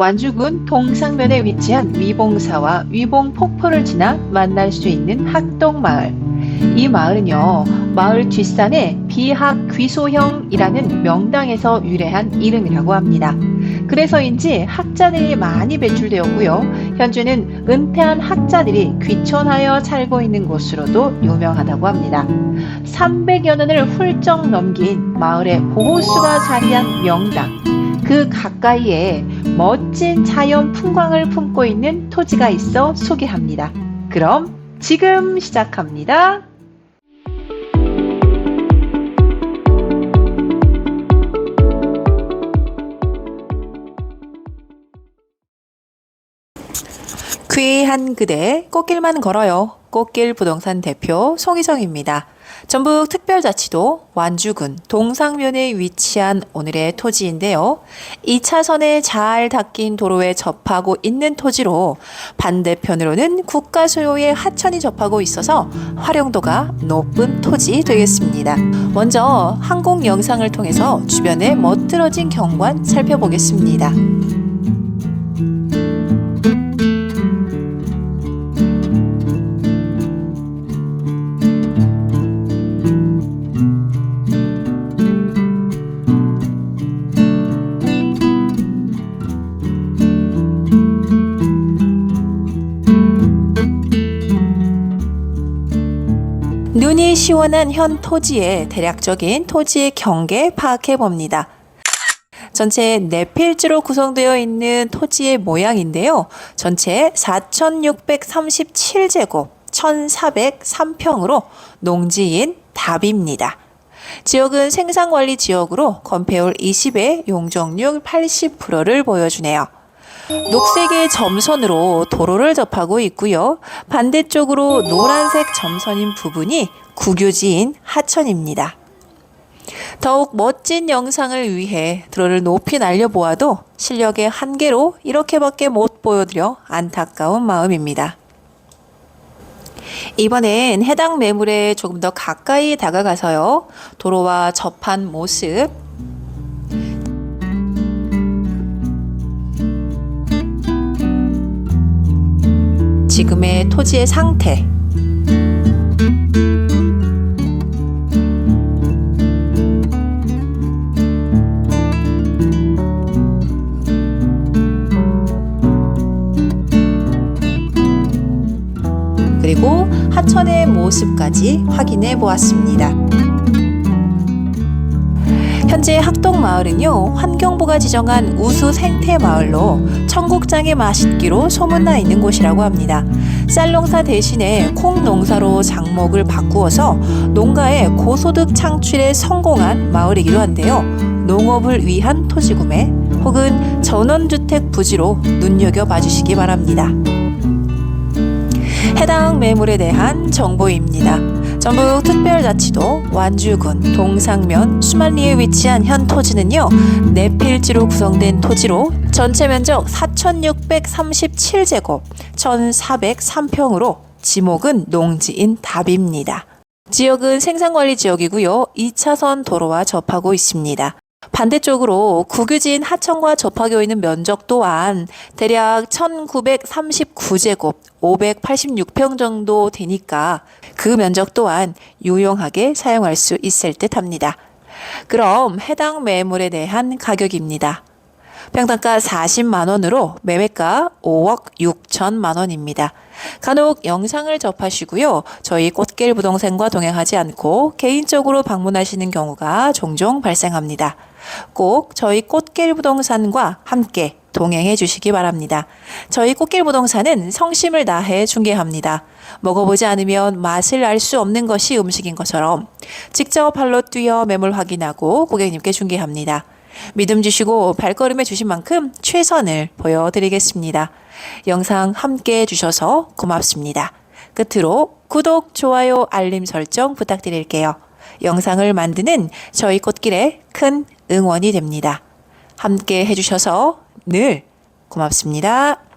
완주군 동상면에 위치한 위봉사와 위봉폭포를 지나 만날 수 있는 학동마을. 이 마을은요, 마을 뒷산에 비학 귀소형이라는 명당에서 유래한 이름이라고 합니다. 그래서인지 학자들이 많이 배출되었고요. 현재는 은퇴한 학자들이 귀촌하여 살고 있는 곳으로도 유명하다고 합니다. 300여 년을 훌쩍 넘긴 마을의 보호수가 자리한 명당. 그 가까이에 멋진 자연 풍광을 품고 있는 토지가 있어 소개합니다. 그럼 지금 시작합니다. 귀한 그대 꽃길만 걸어요. 꽃길 부동산 대표 송희정입니다. 전북 특별자치도 완주군 동상면에 위치한 오늘의 토지인데요. 2차선에 잘 닦인 도로에 접하고 있는 토지로 반대편으로는 국가 소유의 하천이 접하고 있어서 활용도가 높은 토지 되겠습니다. 먼저 항공 영상을 통해서 주변의 멋들어진 경관 살펴보겠습니다. 눈이 시원한 현 토지의 대략적인 토지의 경계 파악해 봅니다. 전체 네 필지로 구성되어 있는 토지의 모양인데요. 전체 4,637제곱 1,403평으로 농지인 답입니다. 지역은 생산관리 지역으로 건폐율 20에 용적률 80%를 보여주네요. 녹색의 점선으로 도로를 접하고 있고요. 반대쪽으로 노란색 점선인 부분이 국유지인 하천입니다. 더욱 멋진 영상을 위해 드론을 높이 날려보아도 실력의 한계로 이렇게밖에 못 보여드려 안타까운 마음입니다. 이번엔 해당 매물에 조금 더 가까이 다가가서요. 도로와 접한 모습 지금의 토지의 상태 그리고 하천의 모습까지 확인해 보았습니다. 현재 학동마을은요, 환경부가 지정한 우수 생태 마을로 청국장의 맛있기로 소문나 있는 곳이라고 합니다. 쌀 농사 대신에 콩 농사로 장목을 바꾸어서 농가의 고소득 창출에 성공한 마을이기도 한데요. 농업을 위한 토지 구매 혹은 전원주택 부지로 눈여겨 봐 주시기 바랍니다. 해당 매물에 대한 정보입니다. 전북 특별자치도 완주군 동상면 수만리에 위치한 현 토지는요, 네 필지로 구성된 토지로 전체 면적 4,637제곱 1,403평으로 지목은 농지인 답입니다. 지역은 생산관리 지역이고요. 2차선 도로와 접하고 있습니다. 반대쪽으로 국유지인 하천과 접하고 있는 면적 또한 대략 1939제곱 586평 정도 되니까 그 면적 또한 유용하게 사용할 수 있을 듯 합니다. 그럼 해당 매물에 대한 가격입니다. 평당가 40만 원으로 매매가 5억 6천만 원입니다. 간혹 영상을 접하시고요. 저희 꽃길 부동산과 동행하지 않고 개인적으로 방문하시는 경우가 종종 발생합니다. 꼭 저희 꽃길 부동산과 함께 동행해 주시기 바랍니다. 저희 꽃길 부동산은 성심을 다해 중개합니다. 먹어보지 않으면 맛을 알 수 없는 것이 음식인 것처럼 직접 발로 뛰어 매물 확인하고 고객님께 중개합니다. 믿음 주시고 발걸음해 주신 만큼 최선을 보여드리겠습니다. 영상 함께 해주셔서 고맙습니다. 끝으로 구독, 좋아요, 알림 설정 부탁드릴게요. 영상을 만드는 저희 꽃길에 큰 응원이 됩니다. 함께 해주셔서 늘 고맙습니다.